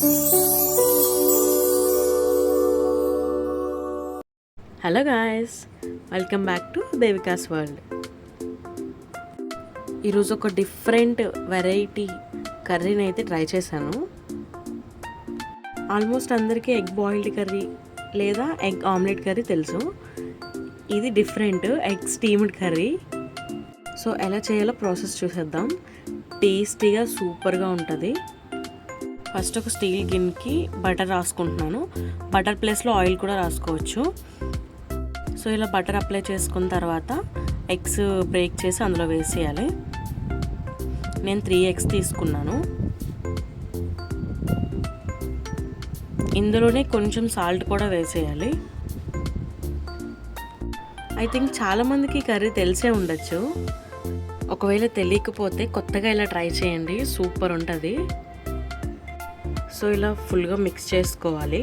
Hello guys welcome back to Devika's world. ఈరోజు ఒక different variety కర్రీని అయితే ట్రై చేశాను. ఆల్మోస్ట్ అందరికీ ఎగ్ బాయిల్డ్ కర్రీ లేదా ఎగ్ ఆమ్లెట్ కర్రీ తెలుసు. ఇది different egg steamed curry. So ఎలా చేయాలో ప్రాసెస్ చూసేద్దాం. టేస్టీగా సూపర్గా ఉంటుంది. ఫస్ట్ ఒక స్టీల్ గిన్నెకి బటర్ రాసుకుంటున్నాను. బటర్ ప్లేస్లో ఆయిల్ కూడా రాసుకోవచ్చు. సో ఇలా బటర్ అప్లై చేసుకున్న తర్వాత ఎగ్స్ బ్రేక్ చేసి అందులో వేసేయాలి. నేను త్రీ ఎగ్స్ తీసుకున్నాను. ఇందులోనే కొంచెం సాల్ట్ కూడా వేసేయాలి. ఐ థింక్ చాలామందికి కర్రీ తెలిసే ఉండొచ్చు. ఒకవేళ తెలియకపోతే కొత్తగా ఇలా ట్రై చేయండి. సూపర్ ఉంటుంది. సో ఇలా ఫుల్గా మిక్స్ చేసుకోవాలి.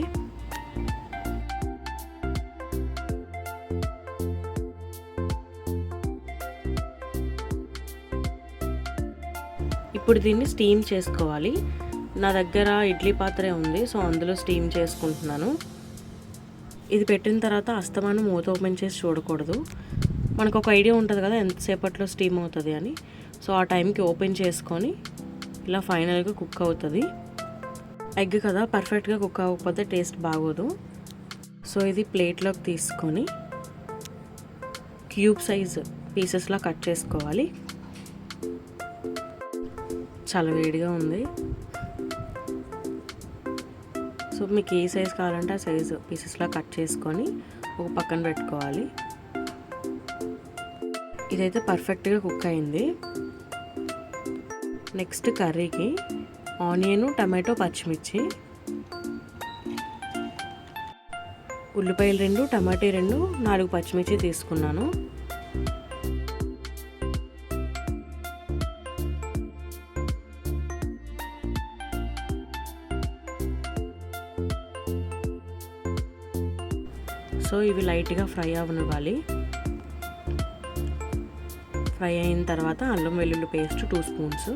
ఇప్పుడు దీన్ని స్టీమ్ చేసుకోవాలి. నా దగ్గర ఇడ్లీ పాత్రే ఉంది సో అందులో స్టీమ్ చేసుకుంటున్నాను. ఇది పెట్టిన తర్వాత అస్తమానం మూత ఓపెన్ చేసి చూడకూడదు. మనకు ఒక ఐడియా ఉంటుంది కదా ఎంతసేపట్లో స్టీమ్ అవుతుంది అని. సో ఆ టైంకి ఓపెన్ చేసుకొని ఇలా ఫైనల్గా కుక్ అవుతుంది. ఎగ్ కదా పర్ఫెక్ట్గా కుక్ అవ్వకపోతే టేస్ట్ బాగోదు. సో ఇది ప్లేట్లోకి తీసుకొని క్యూబ్ సైజ్ పీసెస్లా కట్ చేసుకోవాలి. చాలా వేడిగా ఉంది. సో మీకు ఏ సైజ్ కావాలంటే ఆ సైజు పీసెస్లా కట్ చేసుకొని ఒక పక్కన పెట్టుకోవాలి. ఇదైతే పర్ఫెక్ట్గా కుక్ అయింది. నెక్స్ట్ కర్రీకి ఆనియన్ టమాటో పచ్చిమిర్చి. ఉల్లిపాయలు రెండు టమాటీ రెండు నాలుగు పచ్చిమిర్చి తీసుకున్నాను. సో ఇవి లైట్గా ఫ్రై అవ్వనివ్వాలి ఫ్రై అయిన తర్వాత అల్లం వెల్లుల్లి పేస్ట్ టూ స్పూన్స్.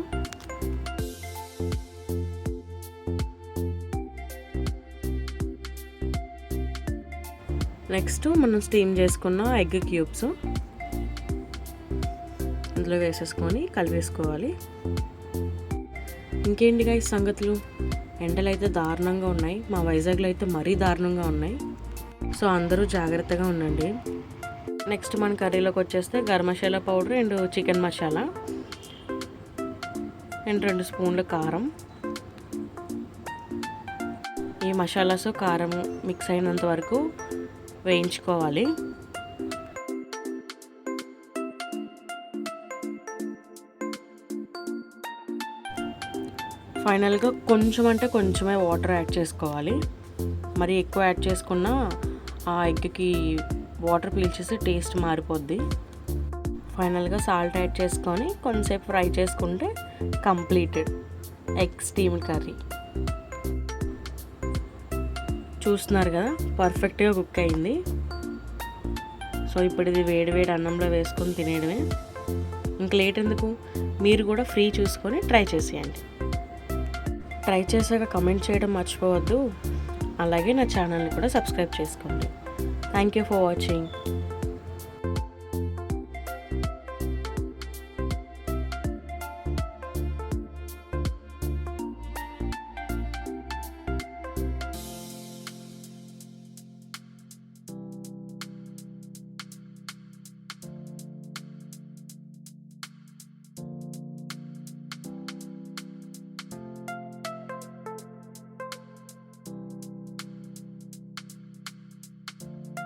నెక్స్ట్ మనం స్టీమ్ చేసుకున్న ఎగ్ క్యూబ్స్. అందులో వేసేసుకొని కలిపేసుకోవాలి. ఇంకేంటి ఈ సంగతులు? ఎండలు అయితే దారుణంగా ఉన్నాయి. మా వైజాగ్లో అయితే మరీ దారుణంగా ఉన్నాయి. సో అందరూ జాగ్రత్తగా ఉండండి. నెక్స్ట్ మన కర్రీలోకి వచ్చేస్తే garam masala powder and chicken masala. And రెండు స్పూన్ల కారం. ఈ మసాలాస్ కారం మిక్స్ అయినంత వరకు వేయించుకోవాలి. ఫైనల్గా కొంచెం అంటే కొంచెమే వాటర్ యాడ్ చేసుకోవాలి. మరి ఎక్కువ యాడ్ చేసుకున్నా ఆ ఎగ్కి వాటర్ పీల్చేసి టేస్ట్ మారిపోద్ది. ఫైనల్గా సాల్ట్ యాడ్ చేసుకొని కొంచెంసేపు ఫ్రై చేసుకుంటే కంప్లీటెడ్ ఎగ్ స్టీమ్ కర్రీ. చూస్తున్నారు కదా పర్ఫెక్ట్గా కుక్ అయింది. సో ఇప్పుడు ఇది వేడి వేడి అన్నంలో వేసుకొని తినేయడమే. ఇంక లేట్ ఎందుకు? మీరు కూడా ఫ్రీ చూసుకొని ట్రై చేసేయండి. ట్రై చేశాక కమెంట్ చేయడం మర్చిపోవద్దు. అలాగే నా ఛానల్ని కూడా సబ్స్క్రైబ్ చేసుకోండి. Thank you for watching